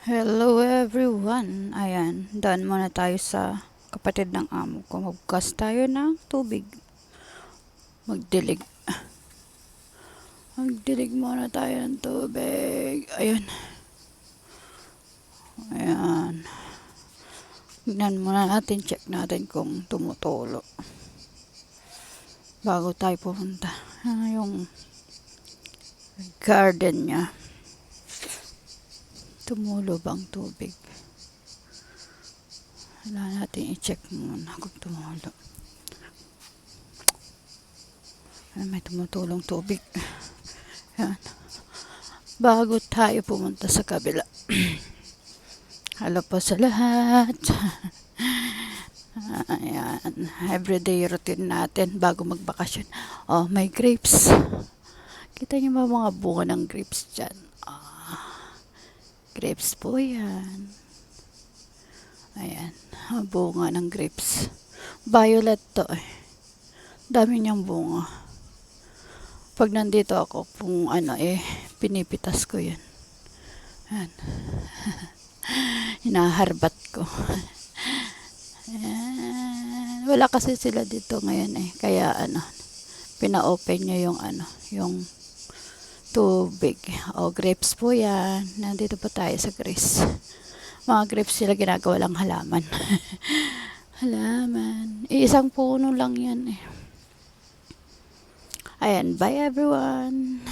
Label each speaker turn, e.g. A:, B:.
A: Hello everyone. Ayan, daan muna tayo sa kapatid ng amo ko. Magbukas tayo ng tubig. Magdilig. Magdilig muna tayo ng tubig. Ayan. Ayan. Tignan muna natin, check natin kung tumutulo. Bago tayo pumunta. Ah, yung garden niya. Tumulo bang tubig? Wala natin i-check muna kung tumulo. Ay, may tumutulong tubig. Yan. Bago tayo pumunta sa kabila. Hello po sa lahat. Ayan. Everyday routine natin bago magbakasyon. Oh, may grapes. Kita niyo ba mga bunga ng grapes dyan? Ah, grapes po yan. Ayan. ah, Bunga ng grapes. Violet to eh. Dami niyang bunga. Pag nandito ako, kung ano eh, pinipitas ko yan. Ayan. Hinaharbat ko. Ayan. Wala kasi sila dito ngayon eh. Kaya ano, pina-open niya yung ano, yung tubig. O, grapes po yan. Nandito pa tayo sa Greece. Mga grapes sila ginagawa lang halaman. halaman. Iisang puno lang yan eh. Ayan, bye everyone.